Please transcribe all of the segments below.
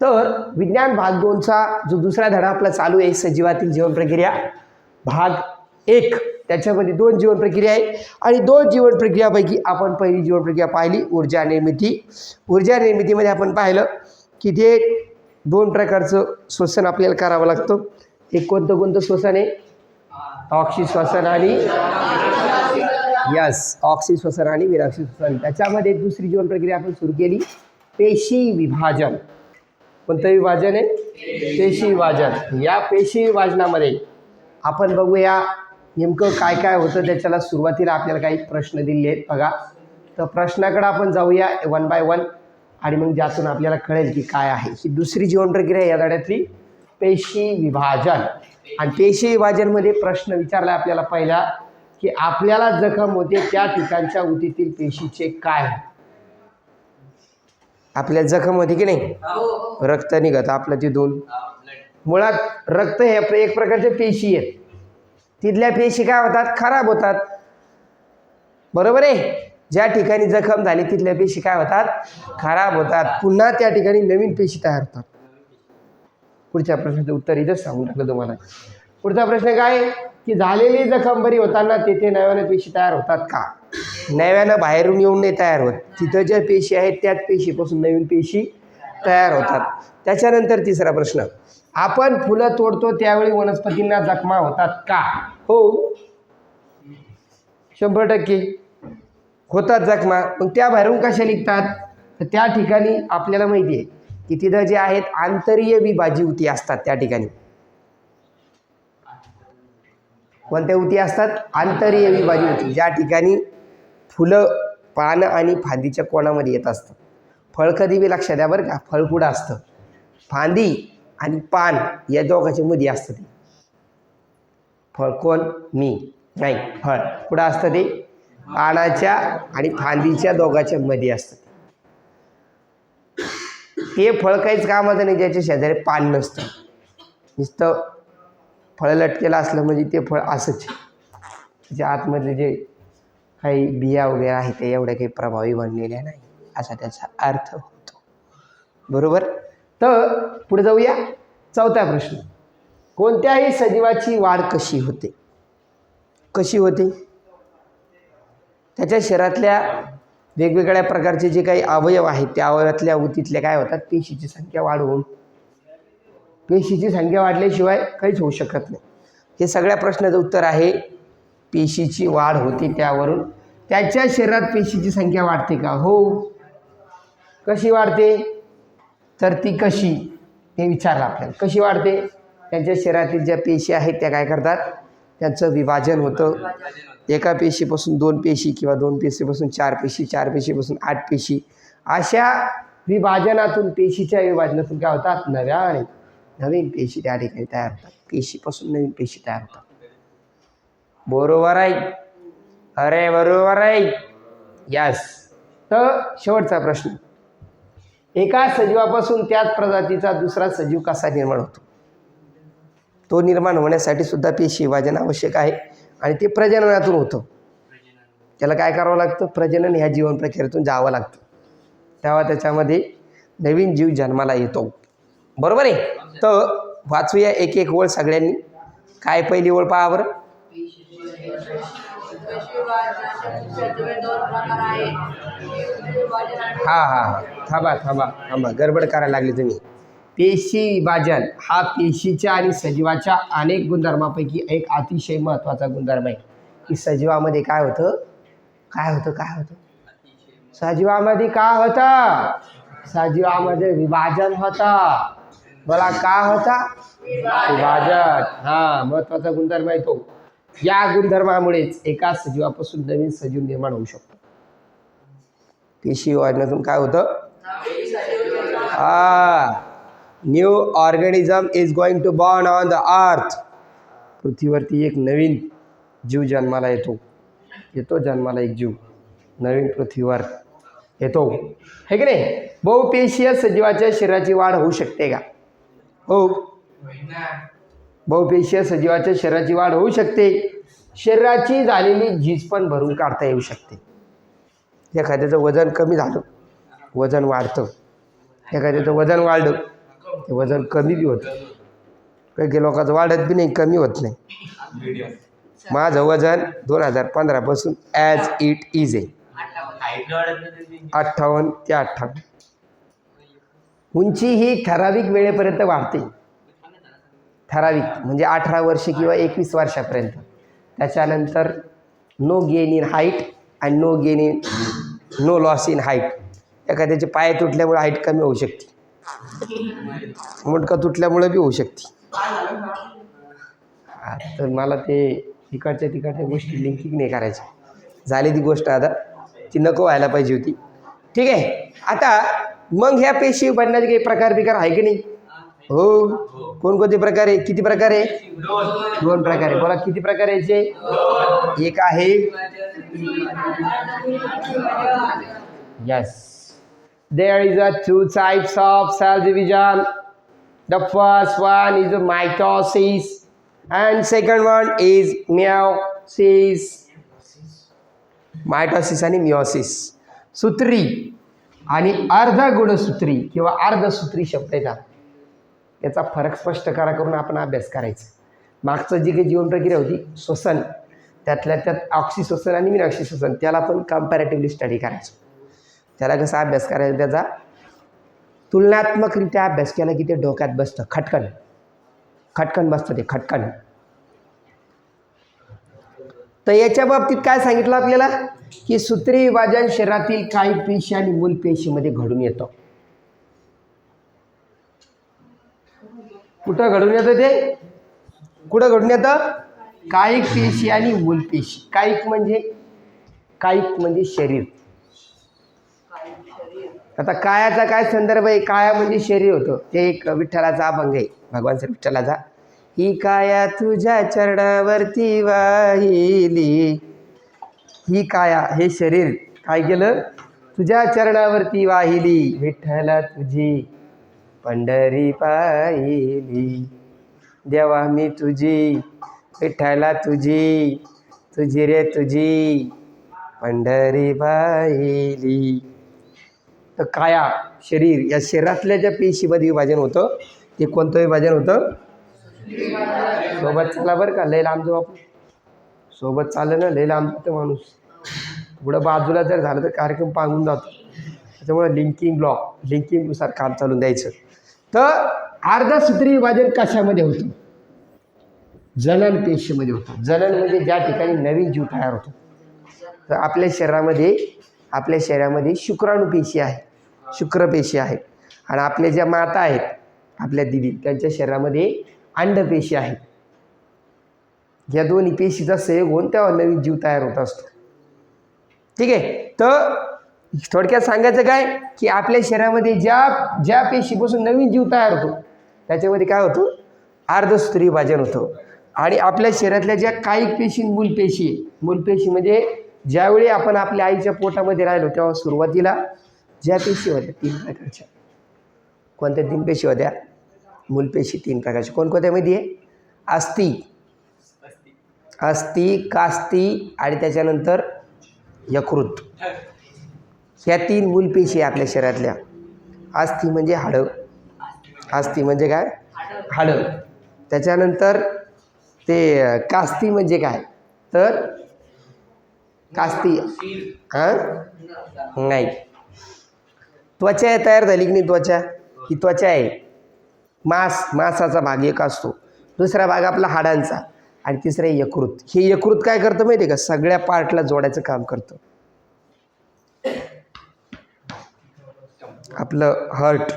तर विज्ञान भाग दोनचा जो दुसरा धडा आपला चालू आहे सजीवातील जीवन प्रक्रिया भाग एक त्याच्यामध्ये दोन जीवन प्रक्रिया आहे आणि दोन जीवन प्रक्रियापैकी आपण पहिली जीवन प्रक्रिया पाहिली ऊर्जा निर्मिती. ऊर्जा निर्मितीमध्ये आपण पाहिलं की ते दोन प्रकारचं श्वसन आपल्याला करावं लागतं. एक कोणतं कोणतं श्वसन आहे? ऑक्सी श्वसन आणि यस ऑक्सी श्वसन आणि विराक्षी श्वसन. त्याच्यामध्ये दुसरी जीवन प्रक्रिया आपण सुरू केली पेशी विभाजन. कोणतं विभाजन आहे पेशी वाजन. या पेशी वाजनामध्ये आपण बघूया नेमकं काय काय होतं त्याच्याला सुरुवातीला आपल्याला काही प्रश्न दिले आहेत. बघा. तर प्रश्नाकडे आपण जाऊया वन बाय वन आणि मग ज्यातून आपल्याला कळेल की काय आहे. ही दुसरी जीवन प्रक्रिया या धड्यातली. पेशी विभाजन. आणि पेशी विभाजनमध्ये प्रश्न विचारला आपल्याला पहिला की आपल्याला जखम होते त्या ठिकाणच्या उतीतील पेशीचे काय? आपल्या जखम होती की नाही? रक्त निघत आपलं तिथून. मुळात रक्त हे एक प्रकारचे पेशी आहेत. तिथल्या पेशी काय होतात? खराब होतात. बरोबर आहे? ज्या ठिकाणी जखम झाली तिथल्या पेशी काय होतात? खराब होतात. पुन्हा त्या ठिकाणी नवीन पेशी तयार होतात. पुढच्या प्रश्नाचं उत्तर इथंच सांगून टाकलं तुम्हाला. पुढचा प्रश्न काय? की झालेली जखम बरी होताना तेथे नव्यानं पेशी तयार होतात का? नव्यानं बाहेरून येऊन नाही तयार होत. तिथं ज्या पेशी आहेत त्याच पेशीपासून नवीन पेशी तयार होतात. त्याच्यानंतर तिसरा प्रश्न आपण फुलं तोडतो त्यावेळी वनस्पतींना जखमा होतात का? हो. शंभर टक्के. होतात जखमा मग त्या बाहेरून कशा निघतात? तर त्या ठिकाणी आपल्याला माहिती आहे की तिथं जे आहेत आंतरीय विभाजी उती असतात त्या ठिकाणी. कोणत्या उती असतात? आंतरीय विभाजी उती. ज्या ठिकाणी फुलं पानं आणि फांदीच्या कोणामध्ये येत असतं? फळ कधी बी लक्षात द्या बरं का. फळकुडं असतं. फांदी आणि पान या दोघांच्या मध्ये असतं ते. फळ कोण? मी. नाही. फळ. कुठं असतं ते? पानाच्या आणि फांदीच्या दोघांच्या मध्ये असतं ते. फळ काहीच कामाचं नाही. ज्याच्या शेजारी पान नसतं. नुसतं फळं लटकेलं असलं म्हणजे ते फळ असंच. त्याच्या आतमधले जे काही बिया वगैरे आहेत ते एवढ्या काही प्रभावी बनलेल्या नाही असा त्याचा अर्थ होतो. बरोबर? तर पुढे जाऊया. चौथा प्रश्न. कोणत्याही सजीवाची वाढ कशी होते? कशी होते? त्याच्या शरीरातल्या वेगवेगळ्या प्रकारचे जे काही अवयव आहेत त्या अवयवातल्या उतीतल्या काय होतात? पेशीची संख्या वाढवून पेशीची संख्या वाढल्याशिवाय काहीच होऊ शकत नाही. हे सगळ्या प्रश्नाचं उत्तर आहे. पेशीची वाढ होते त्यावरून. त्याच्या शरीरात पेशीची संख्या वाढते का? हो. कशी वाढते? तर ती कशी? हे विचारलं आपल्याला. कशी वाढते? त्यांच्या शरीरातील ज्या पेशी आहेत त्या काय करतात? त्यांचं विभाजन होतं. एका पेशीपासून दोन पेशी किंवा दोन पेशीपासून चार पेशी चार पेशीपासून आठ पेशी. अशा विभाजनातून पेशीच्या विभाजनातून काय होतात? नव्या आणि नवीन पेशी त्या ठिकाणी तयार होतात. पेशीपासून नवीन पेशी तयार होतात. बरोबर आहे अरे बरोबर आहे यस तर शेवटचा प्रश्न. एका सजीवापासून त्याच प्रजातीचा दुसरा सजीव कसा निर्माण होतो? तो निर्माण होण्यासाठी सुद्धा पेशी विभाजन आवश्यक आहे आणि ते प्रजननातून होतं. त्याला काय करावं लागतं? प्रजनन ह्या जीवन प्रक्रियेतून जावं लागतं. तेव्हा त्याच्यामध्ये नवीन जीव जन्माला येतो. बरोबर आहे? तर वाचूया एक एक ओळ सगळ्यांनी. काय पहिली ओळ पहा बरं. हां हां. थांबा थांबा थांबा. गडबड करायला लागली तुम्ही. पेशी विभाजन हा पेशीच्या आणि सजीवाच्या अनेक गुणधर्मापैकी एक अतिशय महत्त्वाचा गुणधर्म आहे. की सजीवामध्ये काय होतं? काय होतं? काय होतं? सजीवामध्ये काय होतं? सजीवामध्ये विभाजन होतं. मला काय होता? विभाजन हा महत्त्वाचा गुणधर्म आहे तो. या गुणधर्मामुळेच एका सजीवापासून नवीन सजीव निर्माण होऊ शकतो. पेशी विभाजनातून काय होतं? हा. New organism is going to born on the earth पृथ्वीवरती एक नवीन जीव जन्माला येतो. येतो जन्माला एक जीव. नवीन पृथ्वीवर येतो. हे की नाही? बहुपेशीय सजीवाच्या शरीराची वाढ होऊ शकते का? हो. बहुपेशीय सजीवाच्या शरीराची वाढ होऊ शकते. शरीराची झालेली झीज पण भरून काढता येऊ शकते. एखाद्याचं वजन कमी झालं वजन वाढतं. एखाद्याचं वजन वाढलं ते वजन कमी बी होतं. काही लोकांचं वाढत बी नाही कमी होत नाही. माझं वजन दोन हजार पंधरापासून ॲज इट इज आहे. अठ्ठावन्न ते अठ्ठावन्न. उंची ही ठराविक वेळेपर्यंत वाढते. ठराविक म्हणजे अठरा वर्ष किंवा एकवीस वर्षापर्यंत. त्याच्यानंतर no gain in height and no gain in no loss in height एखाद्याचे पाय तुटल्यामुळे हाईट कमी होऊ शकते. मुंडकं तुटल्यामुळे बी होऊ शकते. तर मला ते तिकडच्या तिकडच्या गोष्टी लिंकिंग नाही करायच्या. झाली ती गोष्ट आता. ती नको व्हायला पाहिजे होती. ठीक आहे. आता मग ह्या पेशी बनण्याचे काही प्रकार बिकार आहे की नाही? हो. कोणकोणते प्रकार आहे? किती प्रकार आहे? दोन प्रकार आहे. बोला किती प्रकार आहे याचे? एक आहे. Yes there is a two types of cell division the first one is mitosis and second one is meiosis. Mitosis आणि मिओसिस सूत्री आणि अर्ध गुणसूत्री किंवा अर्धसूत्री शब्द येतात याचा फरक स्पष्ट करा करून आपण अभ्यास करायचा. मागचं जी काही जीवन प्रक्रिया होती श्वसन. त्यातल्या त्यात ऑक्सी श्वसन आणि मिनॉक्सी श्वसन त्याला पण कम्पॅरेटिव्हली स्टडी करायचं. त्याला कसा अभ्यास करायचा? त्याचा तुलनात्मकरित्या अभ्यास केला की ते डोक्यात बसतं खटकन. खटकन बसतं ते खटकन. तर याच्या बाबतीत काय सांगितलं आपल्याला? की सूत्री विभाजन शरीरातील काही पेशी आणि मूल पेशीमध्ये घडून येतं. कुठं घडून येतं ते? कुठं घडून येतं? कायिक पेशी आणि मूल पेशी. कायिक म्हणजे? कायिक म्हणजे शरीर. आता कायाचा काय संदर्भ आहे? काया म्हणजे शरीर होतं. ते एक विठ्ठलाचा अभंग आहे. भगवान श्री विठ्ठलाचा. ही काया तुझ्या चरणावरती वाहिली. ही काया हे शरीर काय केलं? तुझ्या चरणावरती वाहिली. विठ्ठला तुझी पंढरी पाहिली. देवा मी तुझी विठ्ठला तुझी तुझी रे तुझी पंढरी पाहिली. तर काया शरीर या शरीरातल्या ज्या पेशीमध्ये विभाजन होतं ते कोणतं विभाजन होतं? सोबत चला बरं का लय लांब जाऊ आपण. सोबत चाललं ना लय लांब जातं माणूस. पुढं बाजूला जर झालं तर कार्यक्रम पांगून जातो. त्याच्यामुळे लिंकिंग ब्लॉक लिंकिंगनुसार काम चालून द्यायचं. तर अर्धसूत्री विभाजन कशामध्ये होतं? जनन पेशीमध्ये होतं. जनन म्हणजे ज्या ठिकाणी नवीन जीव तयार होतो. तर आपल्या शरीरामध्ये आपल्या शरीरामध्ये शुक्राणू पेशी आहे. शुक्रपेशी आहे. आणि आपल्या ज्या माता आहेत आपल्या दिदी त्यांच्या शरीरामध्ये अंडपेशी आहे. या दोन्ही पेशीचा सहयोग होऊन त्यावर नवीन जीव तयार होत असतो. ठीक आहे? तर थोडक्यात सांगायचं काय? की आपल्या शरीरामध्ये ज्या ज्या पेशीपासून नवीन जीव तयार होतो त्याच्यामध्ये काय होतं? अर्धसूत्री विभाजन होतं. आणि आपल्या शरीरातल्या ज्या काही पेशी मूलपेशी मूलपेशी म्हणजे ज्यावेळी आपण आपल्या आईच्या पोटामध्ये राहिलो तेव्हा सुरुवातीला ज्या पेशी होत्या तीन प्रकारच्या. कोणत्या तीन पेशी होत्या? मूलपेशी तीन प्रकारची. कोणकोणत्या माहिती आहे? अस्थि अस्थि कास्ती आणि त्याच्यानंतर यकृत. ह्या तीन मूलपेशी आहे आपल्या शरीरातल्या. अस्थि म्हणजे हाडं. अस्थि म्हणजे काय? हाडं. त्याच्यानंतर ते कास्ती म्हणजे काय? तर कास्ती. हां? नाही. त्वचा तयार झाली की नाही त्वचा? ही त्वचा आहे. मांस मांसाचा भाग एक असतो. दुसरा भाग आपला हाडांचा आणि तिसरा यकृत. हे यकृत काय करतं माहिती आहे का? सगळ्या पार्टला जोडायचं काम करतं. आपलं हर्ट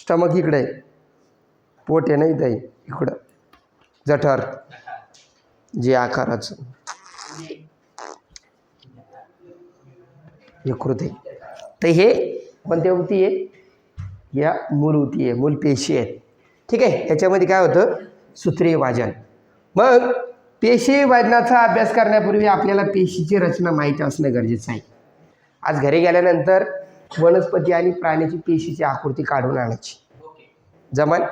स्टमक इकडे आहे. पोट आहे नाही इथं आहे इकडं. जठर जे आकाराचं. यकृत आहे. तर हे कोणत्या ऊती आहे? या मूल ऊती आहे मूल पेशी आहेत ठीक आहे? याच्यामध्ये काय होतं? सूत्रीय वाजन मग पेशी वाजनाचा अभ्यास करण्यापूर्वी आपल्याला पेशीची रचना माहीत असणं गरजेचं आहे. आज घरी गेल्यानंतर वनस्पती आणि प्राण्याची पेशीची आकृती काढून आणायची. जमन?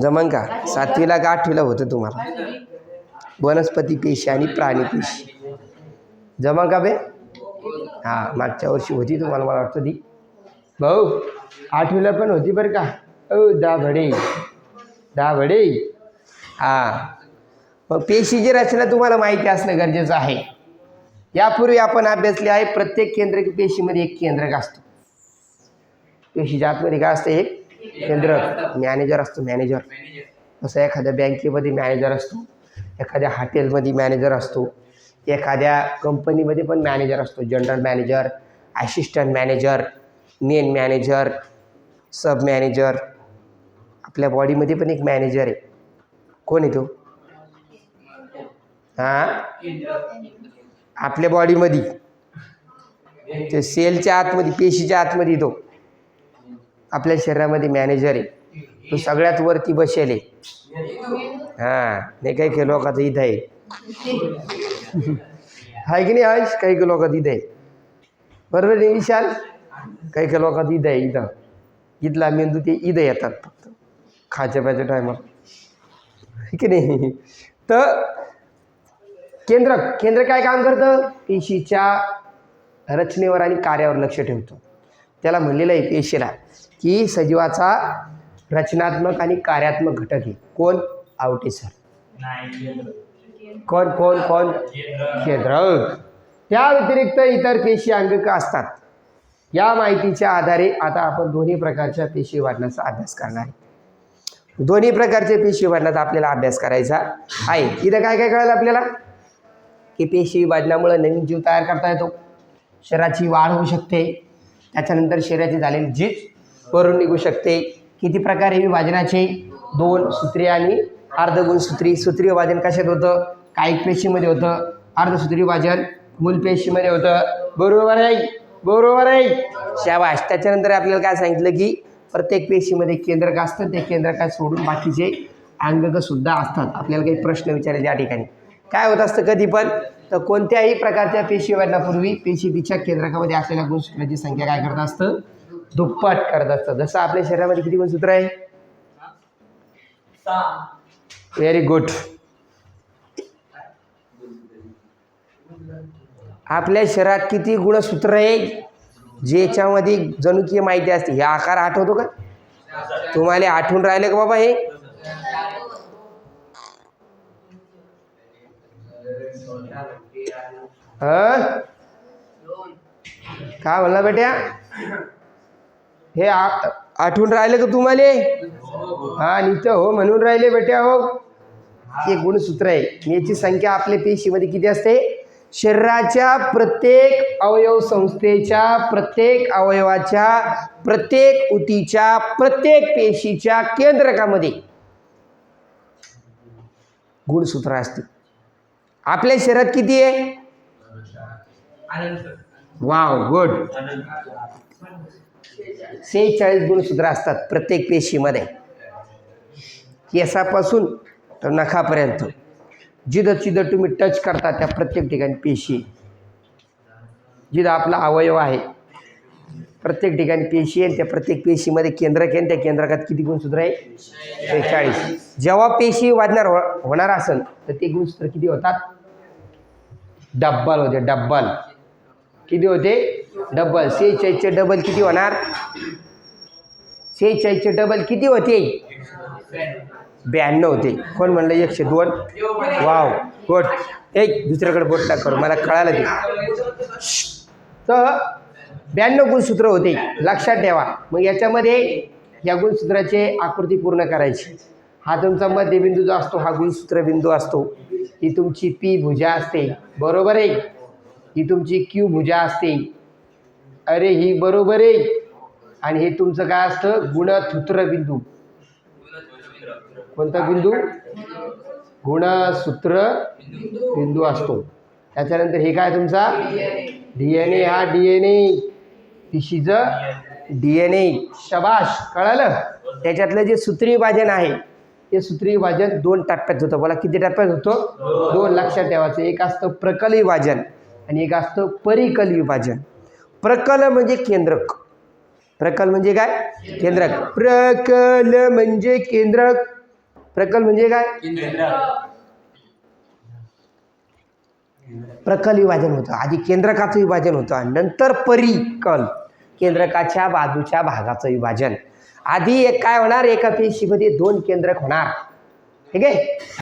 जमन का? सातवीला का आठवीला होतं तुम्हाला? वनस्पती पेशी आणि प्राणी पेशी. जमन का बे? हां मागच्या वर्षी होती तुम्हाला मला वाटतं ती. भाऊ आठवीला पण होती बरं का? दाभडे दाभडे हां. मग पेशीची रचना तुम्हाला माहिती असणं गरजेचं आहे. यापूर्वी आपण अभ्यासले आहे प्रत्येक केंद्रक पेशीमध्ये एक केंद्रक असतो. पेशीच्या आतमध्ये काय असतं एक केंद्रक मॅनेजर असतो मॅनेजर जसं एखाद्या बँकेमध्ये मॅनेजर असतो एखाद्या हॉटेलमध्ये मॅनेजर असतो एखाद्या कंपनीमध्ये पण मॅनेजर असतो. General manager assistant manager main manager sub manager आपल्या बॉडीमध्ये पण एक मॅनेजर आहे. कोण आहे तो? हां? आपल्या बॉडीमध्ये. ते सेलच्या आतमध्ये पेशीच्या आतमध्ये तो. आपल्या शरीरामध्ये मॅनेजर आहे. तो सगळ्यात वरती बसेल आहे. हां नाही काही काही लोकांचं इथं आहे. आहे की नाही आयुष काही काही लोकांचं इथं आहे. बरोबर नाही विशाल? काही काही लोकात इथं आहे इथं. इथला मेंदू ते इथं येतात फक्त. खायच्या प्याच्या टायमाला की नाही? तर केंद्र केंद्र काय काम करतं? पेशीच्या रचनेवर आणि कार्यावर लक्ष ठेवतो. त्याला म्हणलेलं आहे पेशीला की सजीवाचा रचनात्मक आणि कार्यात्मक घटक आहे. कोण? आवटे सर कोण कोण कोण? केंद्र. त्या व्यतिरिक्त इतर पेशी अंगक असतात. या माहितीच्या आधारे आता आपण दोन्ही प्रकारच्या पेशी वाढण्याचा अभ्यास करणार आहे. दोन्ही प्रकारचे पेशी वाढण्याचा आपल्याला अभ्यास करायचा आहे. इथं काय काय कळालं आपल्याला? की पेशी विभाजनामुळे नवीन जीव तयार करता येतो. शरीराची वाढ होऊ शकते. त्याच्यानंतर शरीराची झालेली झीज वरून निघू शकते. किती प्रकार आहे विभाजनाचे? दोन सूत्री आणि अर्धगुणसूत्री सूत्री. विभाजन कशात होतं? कायिक पेशीमध्ये होतं. अर्धसूत्री विभाजन मूलपेशीमध्ये होतं. बरोबर आहे? बरोबर आहे? शाबाश त्याच्यानंतर आपल्याला काय सांगितलं की प्रत्येक पेशीमध्ये केंद्रक असतं ते केंद्रकात सोडून बाकीचे अंगकसुद्धा असतात. आपल्याला काही प्रश्न विचारायचे या ठिकाणी. काय होत असतं कधी पण? तर कोणत्याही प्रकारच्या पेशी वाढण्यापूर्वी पेशी तिच्या केंद्रकामध्ये असलेल्या गुणसूत्राची संख्या काय करत असतं? दुप्पट करत असतं. जसं आपल्या शरीरामध्ये किती गुणसूत्र आहे? व्हेरी गुड आपल्या शरीरात किती गुणसूत्र आहे? ज्याच्यामध्ये जनुकीय माहिती असते हे आकार आठवतो का? तुम्हाला आठवून राहिले का बाबा हे? काय म्हणला बेट्या? हे आठवून राहिले का तुम्हाला? हा नित्य हो म्हणून राहिले बेट्या हो. हे गुणसूत्र आहे. याची संख्या आपल्या पेशीमध्ये किती असते? शरीराच्या प्रत्येक अवयव संस्थेच्या प्रत्येक अवयवाच्या प्रत्येक उतीच्या प्रत्येक पेशीच्या केंद्रकामध्ये गुणसूत्र असते. आपल्या शरीरात किती आहे? वाव गुड सेहेचाळीस गुणसूत्र असतात प्रत्येक पेशीमध्ये. केसापासून तर नखापर्यंत. जिथं जिथं तुम्ही टच करता त्या प्रत्येक ठिकाणी पेशी. जिथं आपला अवयव आहे प्रत्येक ठिकाणी पेशी आहे त्या प्रत्येक पेशीमध्ये केंद्रक आहे त्या केंद्रकात किती गुणसूत्र आहे? सेहेचाळीस जेव्हा पेशी वाढणार हो होणार असेल तर ते गुणसूत्र किती होतात? डब्बल होते डब्बल. किती होते? डब्बल. सेहेचाळीसचे डबल किती होणार? सेहेचाळीसचे डबल किती होते? ब्याण्णव होते. कोण म्हणलं एकशे दोन? वाव गुड एक दुसऱ्याकडे बोट टाक करू मला कळालं ते. तर ब्याण्णव गुणसूत्र होते. लक्षात ठेवा. मग याच्यामध्ये या गुणसूत्राचे आकृती पूर्ण करायची. हा तुमचा मध्यबिंदू जो असतो हा गुणसूत्र बिंदू असतो. ही तुमची पी भुजा असते. बरोबर आहे? ही तुमची क्यू भुजा असते. अरे ही बरोबर आहे. आणि हे तुमचं काय असतं? गुणसूत्र बिंदू कोणता बिंदू? गुणसूत्र बिंदू असतो. त्याच्यानंतर हे काय तुमचा? डी एन ए हा डी एन ए पिशीचं डी एन ए शबाश कळालं? त्याच्यातलं जे सूत्रविभाजन आहे ते सूत्री विभाजन दोन टप्प्यात होतं. बोला किती टप्प्यात होतं? दोन लक्षात ठेवायचं. एक असतं प्रकल विभाजन आणि एक असतं परिकल विभाजन. प्रकल म्हणजे केंद्रक. प्रकल म्हणजे काय? केंद्रक. प्रकल म्हणजे केंद्रक. प्रकल म्हणजे काय? प्रकल विभाजन होतं. आधी केंद्रकाचं विभाजन होतं आणि नंतर परिकल. केंद्रकाच्या बाजूच्या भागाचं विभाजन. आधी एक काय होणार? एका पेशीमध्ये दोन केंद्रक होणार. ठीक आहे?